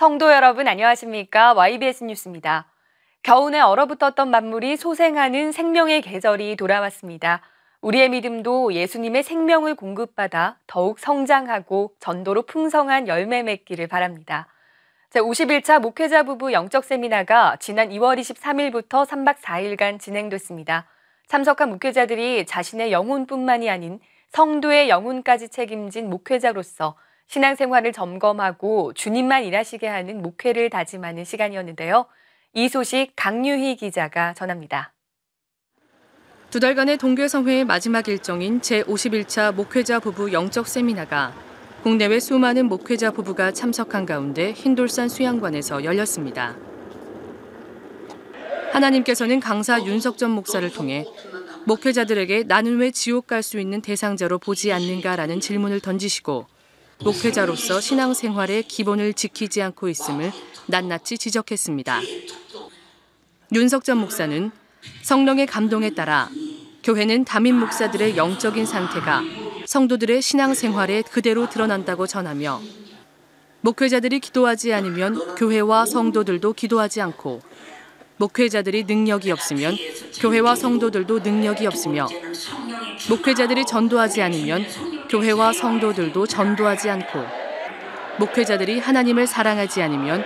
성도 여러분 안녕하십니까? YBS 뉴스입니다. 겨우내 얼어붙었던 만물이 소생하는 생명의 계절이 돌아왔습니다. 우리의 믿음도 예수님의 생명을 공급받아 더욱 성장하고 전도로 풍성한 열매 맺기를 바랍니다. 제51차 목회자 부부 영적 세미나가 지난 2월 23일부터 3박 4일간 진행됐습니다. 참석한 목회자들이 자신의 영혼뿐만이 아닌 성도의 영혼까지 책임진 목회자로서 신앙생활을 점검하고 주님만 일하시게 하는 목회를 다짐하는 시간이었는데요. 이 소식 강유희 기자가 전합니다. 두 달간의 동교성회의 마지막 일정인 제51차 목회자 부부 영적 세미나가 국내외 수많은 목회자 부부가 참석한 가운데 흰돌산 수양관에서 열렸습니다. 하나님께서는 강사 윤석전 목사를 통해 목회자들에게 나는 왜 지옥 갈 수 있는 대상자로 보지 않는가라는 질문을 던지시고 목회자로서 신앙생활의 기본을 지키지 않고 있음을 낱낱이 지적했습니다. 윤석전 목사는 성령의 감동에 따라 교회는 담임 목사들의 영적인 상태가 성도들의 신앙생활에 그대로 드러난다고 전하며 목회자들이 기도하지 않으면 교회와 성도들도 기도하지 않고 목회자들이 능력이 없으면 교회와 성도들도 능력이 없으며 목회자들이 전도하지 않으면 교회와 성도들도 전도하지 않고 목회자들이 하나님을 사랑하지 않으면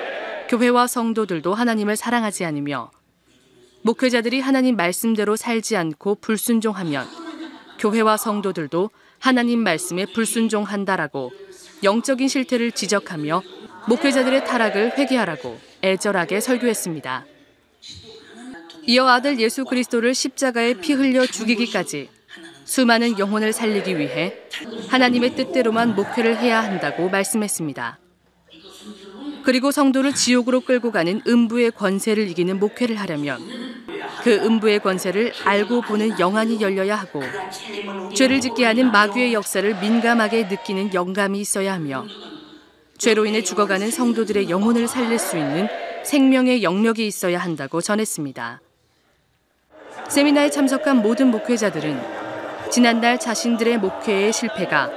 교회와 성도들도 하나님을 사랑하지 않으며 목회자들이 하나님 말씀대로 살지 않고 불순종하면 교회와 성도들도 하나님 말씀에 불순종한다라고 영적인 실태를 지적하며 목회자들의 타락을 회개하라고 애절하게 설교했습니다. 이어 아들 예수 그리스도를 십자가에 피 흘려 죽이기까지 수많은 영혼을 살리기 위해 하나님의 뜻대로만 목회를 해야 한다고 말씀했습니다. 그리고 성도를 지옥으로 끌고 가는 음부의 권세를 이기는 목회를 하려면 그 음부의 권세를 알고 보는 영안이 열려야 하고 죄를 짓게 하는 마귀의 역사를 민감하게 느끼는 영감이 있어야 하며 죄로 인해 죽어가는 성도들의 영혼을 살릴 수 있는 생명의 영역이 있어야 한다고 전했습니다. 세미나에 참석한 모든 목회자들은 지난달 자신들의 목회의 실패가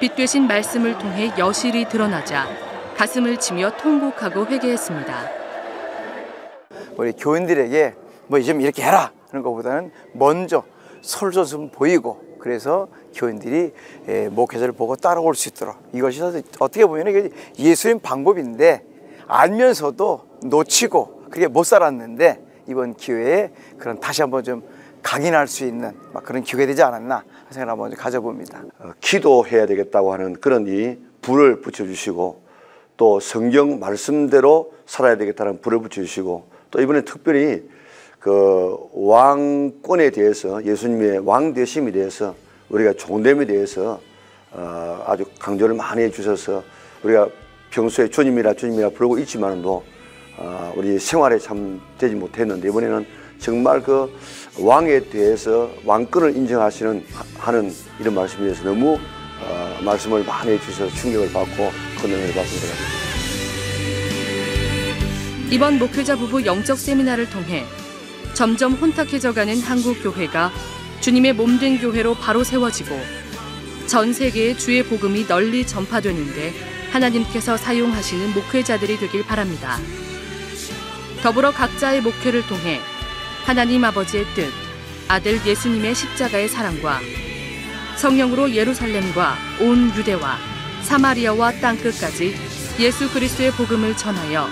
빛 되신 말씀을 통해 여실히 드러나자 가슴을 치며 통곡하고 회개했습니다. 우리 교인들에게 뭐좀 이렇게 해라 하는 것보다는 먼저 솔솔 좀 보이고 그래서 교인들이 예, 목회자를 보고 따라올 수 있도록 이것이 어떻게 보면 예수님 방법인데 알면서도 놓치고 그렇게 못 살았는데 이번 기회에 그런 다시 한번 좀 각인할 수 있는 그런 기회가 되지 않았나 생각을 한번 가져봅니다. 어, 기도해야 되겠다고 하는 그런 이 불을 붙여주시고 또 성경 말씀대로 살아야 되겠다는 불을 붙여주시고 또 이번에 특별히 그 왕권에 대해서 예수님의 왕 되심에 대해서 우리가 종됨에 대해서 어, 아주 강조를 많이 해주셔서 우리가 평소에 주님이라 주님이라 부르고 있지만도 어, 우리 생활에 참 되지 못했는데 이번에는 정말 그 왕에 대해서 왕권을 인정하시는 하는 이런 말씀에 대해서 너무 어, 말씀을 많이 해주셔서 충격을 받고 큰 은혜를 받습니다. 이번 목회자 부부 영적 세미나를 통해 점점 혼탁해져가는 한국 교회가 주님의 몸된 교회로 바로 세워지고 전 세계에 주의 복음이 널리 전파되는데 하나님께서 사용하시는 목회자들이 되길 바랍니다. 더불어 각자의 목회를 통해 하나님 아버지의 뜻, 아들 예수님의 십자가의 사랑과 성령으로 예루살렘과 온 유대와 사마리아와 땅 끝까지 예수 그리스도의 복음을 전하여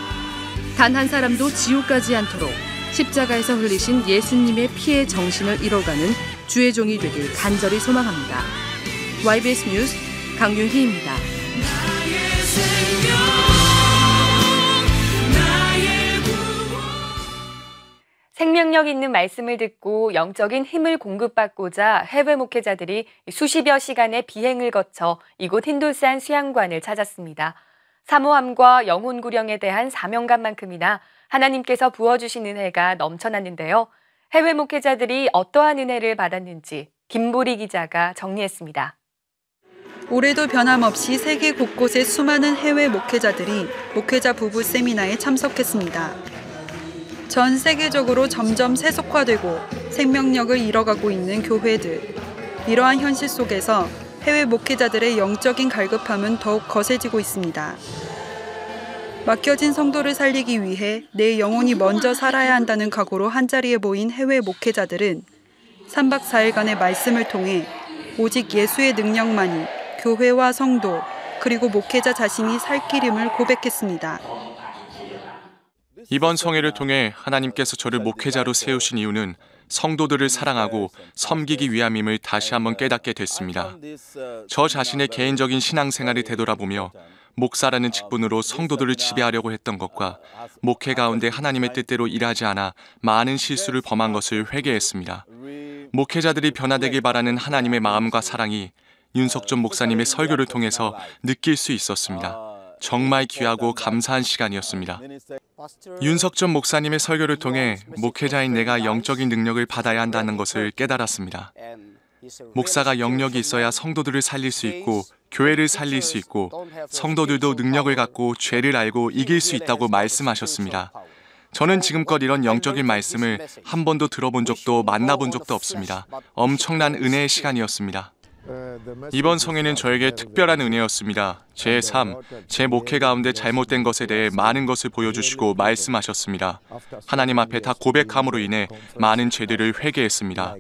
단 한 사람도 지옥 가지 않도록 십자가에서 흘리신 예수님의 피의 정신을 이뤄가는 주의 종이 되길 간절히 소망합니다. YBS 뉴스 강윤희입니다. 생명력 있는 말씀을 듣고 영적인 힘을 공급받고자 해외 목회자들이 수십여 시간의 비행을 거쳐 이곳 힌돌산 수양관을 찾았습니다. 사모함과 영혼 구령에 대한 사명감만큼이나 하나님께서 부어주신 은혜가 넘쳐났는데요. 해외 목회자들이 어떠한 은혜를 받았는지 김보리 기자가 정리했습니다. 올해도 변함없이 세계 곳곳의 수많은 해외 목회자들이 목회자 부부 세미나에 참석했습니다. 전 세계적으로 점점 세속화되고 생명력을 잃어가고 있는 교회들. 이러한 현실 속에서 해외 목회자들의 영적인 갈급함은 더욱 거세지고 있습니다. 맡겨진 성도를 살리기 위해 내 영혼이 먼저 살아야 한다는 각오로 한자리에 모인 해외 목회자들은 3박 4일간의 말씀을 통해 오직 예수의 능력만이 교회와 성도 그리고 목회자 자신이 살 길임을 고백했습니다. 이번 성회를 통해 하나님께서 저를 목회자로 세우신 이유는 성도들을 사랑하고 섬기기 위함임을 다시 한번 깨닫게 됐습니다. 저 자신의 개인적인 신앙생활을 되돌아보며 목사라는 직분으로 성도들을 지배하려고 했던 것과 목회 가운데 하나님의 뜻대로 일하지 않아 많은 실수를 범한 것을 회개했습니다. 목회자들이 변화되길 바라는 하나님의 마음과 사랑이 윤석준 목사님의 설교를 통해서 느낄 수 있었습니다. 정말 귀하고 감사한 시간이었습니다. 윤석준 목사님의 설교를 통해 목회자인 내가 영적인 능력을 받아야 한다는 것을 깨달았습니다. 목사가 영역이 있어야 성도들을 살릴 수 있고 교회를 살릴 수 있고 성도들도 능력을 갖고 죄를 알고 이길 수 있다고 말씀하셨습니다. 저는 지금껏 이런 영적인 말씀을 한 번도 들어본 적도 만나본 적도 없습니다. 엄청난 은혜의 시간이었습니다. 이번 성회는 저에게 특별한 은혜였습니다. 제 삶, 제 목회 가운데 잘못된 것에 대해 많은 것을 보여주시고 말씀하셨습니다. 하나님 앞에 다 고백함으로 인해 많은 죄들을 회개했습니다.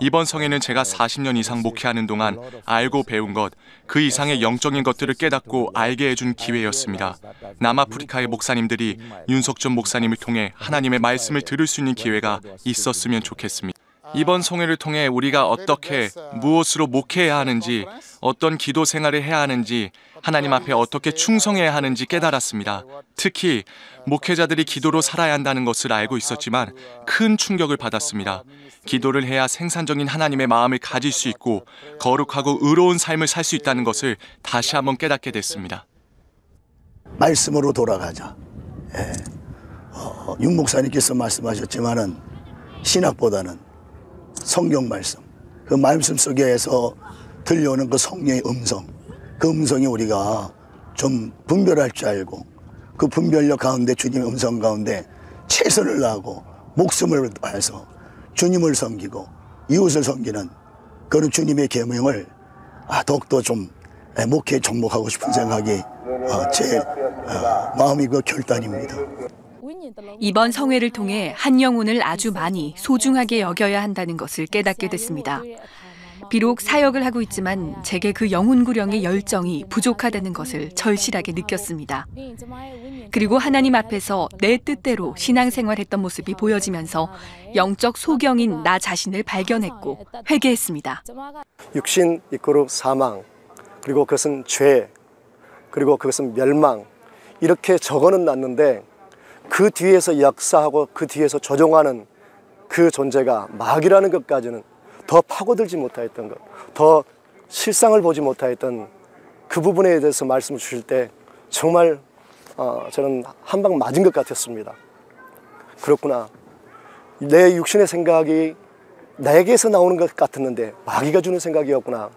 이번 성회는 제가 40년 이상 목회하는 동안 알고 배운 것, 그 이상의 영적인 것들을 깨닫고 알게 해준 기회였습니다. 남아프리카의 목사님들이 윤석준 목사님을 통해 하나님의 말씀을 들을 수 있는 기회가 있었으면 좋겠습니다. 이번 성회를 통해 우리가 어떻게 무엇으로 목회해야 하는지 어떤 기도 생활을 해야 하는지 하나님 앞에 어떻게 충성해야 하는지 깨달았습니다. 특히 목회자들이 기도로 살아야 한다는 것을 알고 있었지만 큰 충격을 받았습니다. 기도를 해야 생산적인 하나님의 마음을 가질 수 있고 거룩하고 의로운 삶을 살 수 있다는 것을 다시 한번 깨닫게 됐습니다. 말씀으로 돌아가자. 예. 어, 윤 목사님께서 말씀하셨지만은 신학보다는 성경 말씀, 그 말씀 속에서 들려오는 그 성령의 음성, 그 음성이 우리가 좀 분별할 줄 알고 그 분별력 가운데 주님의 음성 가운데 최선을 다하고 목숨을 다해서 주님을 섬기고 이웃을 섬기는 그런 주님의 계명을 아, 더욱더 좀 예, 목회에 접목하고 싶은 생각이 어, 제 어, 마음이 그 결단입니다. 이번 성회를 통해 한 영혼을 아주 많이 소중하게 여겨야 한다는 것을 깨닫게 됐습니다. 비록 사역을 하고 있지만 제게 그 영혼 구령의 열정이 부족하다는 것을 절실하게 느꼈습니다. 그리고 하나님 앞에서 내 뜻대로 신앙생활했던 모습이 보여지면서 영적 소경인 나 자신을 발견했고 회개했습니다. 육신 이꼬르 사망 그리고 그것은 죄 그리고 그것은 멸망 이렇게 적어는 놨는데 그 뒤에서 역사하고 그 뒤에서 조종하는 그 존재가 마귀라는 것까지는 더 파고들지 못하였던 것, 더 실상을 보지 못하였던 그 부분에 대해서 말씀을 주실 때 정말 어, 저는 한 방 맞은 것 같았습니다. 그렇구나. 내 육신의 생각이 내게서 나오는 것 같았는데 마귀가 주는 생각이었구나.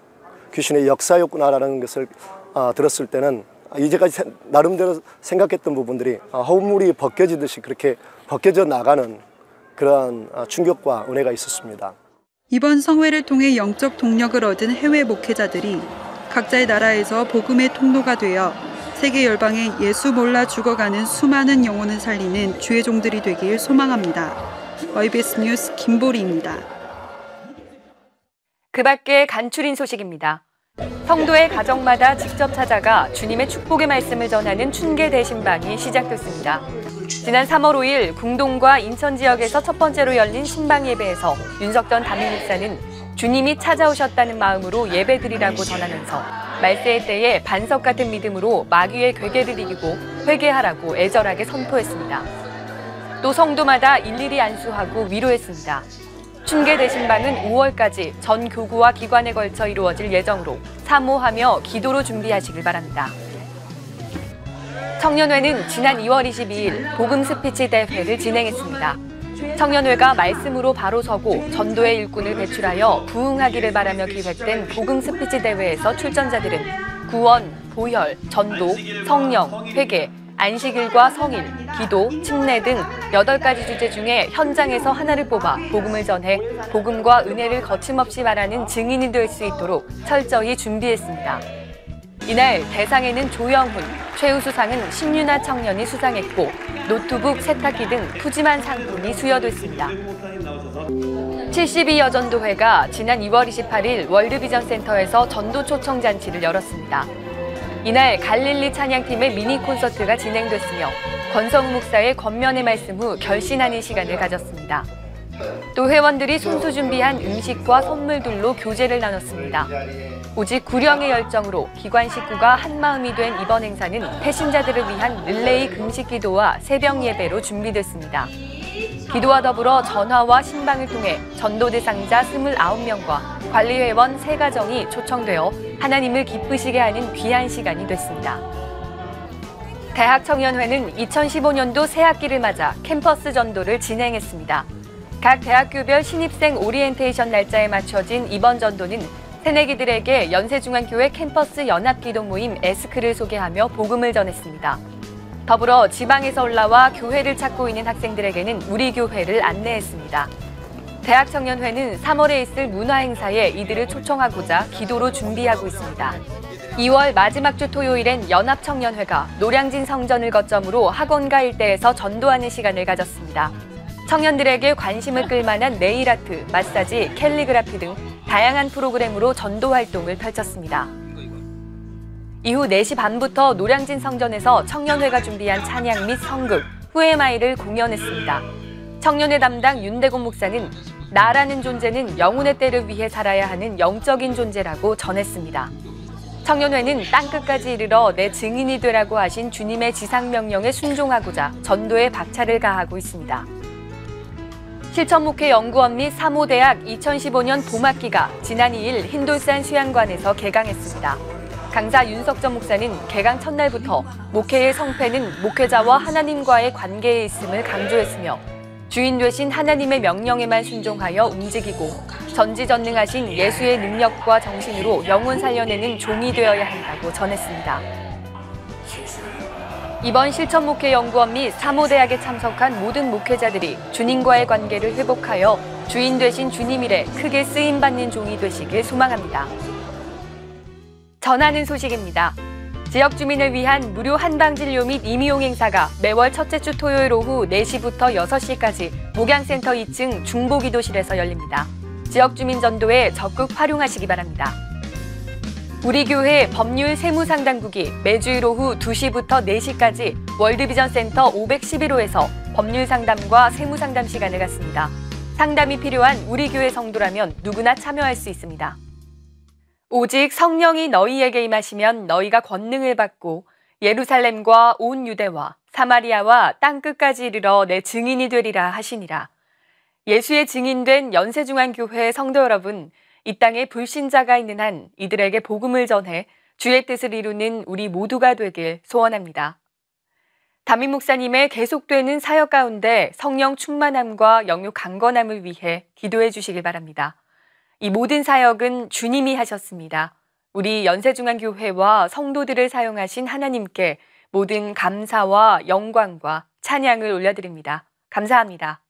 귀신의 역사였구나라는 것을 어, 들었을 때는 이제까지 세- 나름대로 생각했던 부분들이 어, 허물이 벗겨지듯이 그렇게 벗겨져 나가는 그러한 어, 충격과 은혜가 있었습니다. 이번 성회를 통해 영적 동력을 얻은 해외 목회자들이 각자의 나라에서 복음의 통로가 되어 세계 열방에 예수 몰라 죽어가는 수많은 영혼을 살리는 주의 종들이 되길 소망합니다. YBS 뉴스 김보리입니다. 그 밖에 간추린 소식입니다. 성도의 가정마다 직접 찾아가 주님의 축복의 말씀을 전하는 춘계 대신방이 시작됐습니다. 지난 3월 5일 궁동과 인천 지역에서 첫 번째로 열린 신방 예배에서 윤석전 담임 목사는 주님이 찾아오셨다는 마음으로 예배드리라고 전하면서 말세의 때에 반석 같은 믿음으로 마귀의 괴계를 이기고 회개하라고 애절하게 선포했습니다. 또 성도마다 일일이 안수하고 위로했습니다. 춘계 대신방은 5월까지 전 교구와 기관에 걸쳐 이루어질 예정으로 사모하며 기도로 준비하시길 바랍니다. 청년회는 지난 2월 22일 복음 스피치 대회를 진행했습니다. 청년회가 말씀으로 바로 서고 전도의 일꾼을 배출하여 부흥하기를 바라며 기획된 복음 스피치 대회에서 출전자들은 구원, 보혈, 전도, 성령, 회개, 안식일과 성일, 기도, 침례 등 8가지 주제 중에 현장에서 하나를 뽑아 복음을 전해 복음과 은혜를 거침없이 말하는 증인이 될 수 있도록 철저히 준비했습니다. 이날 대상에는 조영훈, 최우수상은 신윤아 청년이 수상했고 노트북, 세탁기 등 푸짐한 상품이 수여됐습니다. 72 여 전도회가 지난 2월 28일 월드비전 센터에서 전도 초청 잔치를 열었습니다. 이날 갈릴리 찬양팀의 미니 콘서트가 진행됐으며 권성 목사의 권면의 말씀 후 결신하는 시간을 가졌습니다. 또 회원들이 손수 준비한 음식과 선물들로 교제를 나눴습니다. 오직 구령의 열정으로 기관 식구가 한마음이 된 이번 행사는 패신자들을 위한 릴레이 금식 기도와 새벽 예배로 준비됐습니다. 기도와 더불어 전화와 신방을 통해 전도 대상자 29명과 관리회원 3가정이 초청되어 하나님을 기쁘시게 하는 귀한 시간이 됐습니다. 대학 청년회는 2015년도 새학기를 맞아 캠퍼스 전도를 진행했습니다. 각 대학교별 신입생 오리엔테이션 날짜에 맞춰진 이번 전도는 새내기들에게 연세중앙교회 캠퍼스 연합기도 모임 에스크를 소개하며 복음을 전했습니다. 더불어 지방에서 올라와 교회를 찾고 있는 학생들에게는 우리 교회를 안내했습니다. 대학청년회는 3월에 있을 문화행사에 이들을 초청하고자 기도로 준비하고 있습니다. 2월 마지막 주 토요일엔 연합청년회가 노량진 성전을 거점으로 학원가 일대에서 전도하는 시간을 가졌습니다. 청년들에게 관심을 끌만한 네일아트, 마사지, 캘리그라피 등 다양한 프로그램으로 전도 활동을 펼쳤습니다. 이후 4시 반부터 노량진 성전에서 청년회가 준비한 찬양 및 성극, 후에마이를 공연했습니다. 청년회 담당 윤대곤 목사는 나라는 존재는 영혼의 때를 위해 살아야 하는 영적인 존재라고 전했습니다. 청년회는 땅끝까지 이르러 내 증인이 되라고 하신 주님의 지상명령에 순종하고자 전도에 박차를 가하고 있습니다. 실천목회 연구원 및 사모대학 2015년 봄학기가 지난 2일 흰돌산 수양관에서 개강했습니다. 강사 윤석전 목사는 개강 첫날부터 목회의 성패는 목회자와 하나님과의 관계에 있음을 강조했으며 주인 되신 하나님의 명령에만 순종하여 움직이고 전지전능하신 예수의 능력과 정신으로 영혼 살려내는 종이 되어야 한다고 전했습니다. 이번 실천 목회 연구원 및 사모대학에 참석한 모든 목회자들이 주님과의 관계를 회복하여 주인 되신 주님 일에 크게 쓰임 받는 종이 되시길 소망합니다. 전하는 소식입니다. 지역 주민을 위한 무료 한방 진료 및 임의용 행사가 매월 첫째 주 토요일 오후 4시부터 6시까지 목양센터 2층 중보기도실에서 열립니다. 지역 주민 전도에 적극 활용하시기 바랍니다. 우리 교회 법률 세무상담국이 매주일 오후 2시부터 4시까지 월드비전 센터 511호에서 법률 상담과 세무 상담 시간을 갖습니다. 상담이 필요한 우리 교회 성도라면 누구나 참여할 수 있습니다. 오직 성령이 너희에게 임하시면 너희가 권능을 받고 예루살렘과 온 유대와 사마리아와 땅 끝까지 이르러 내 증인이 되리라 하시니라. 예수의 증인된 연세중앙교회 성도 여러분, 이 땅에 불신자가 있는 한 이들에게 복음을 전해 주의 뜻을 이루는 우리 모두가 되길 소원합니다. 담임 목사님의 계속되는 사역 가운데 성령 충만함과 영육 강건함을 위해 기도해 주시길 바랍니다. 이 모든 사역은 주님이 하셨습니다. 우리 연세중앙교회와 성도들을 사용하신 하나님께 모든 감사와 영광과 찬양을 올려드립니다. 감사합니다.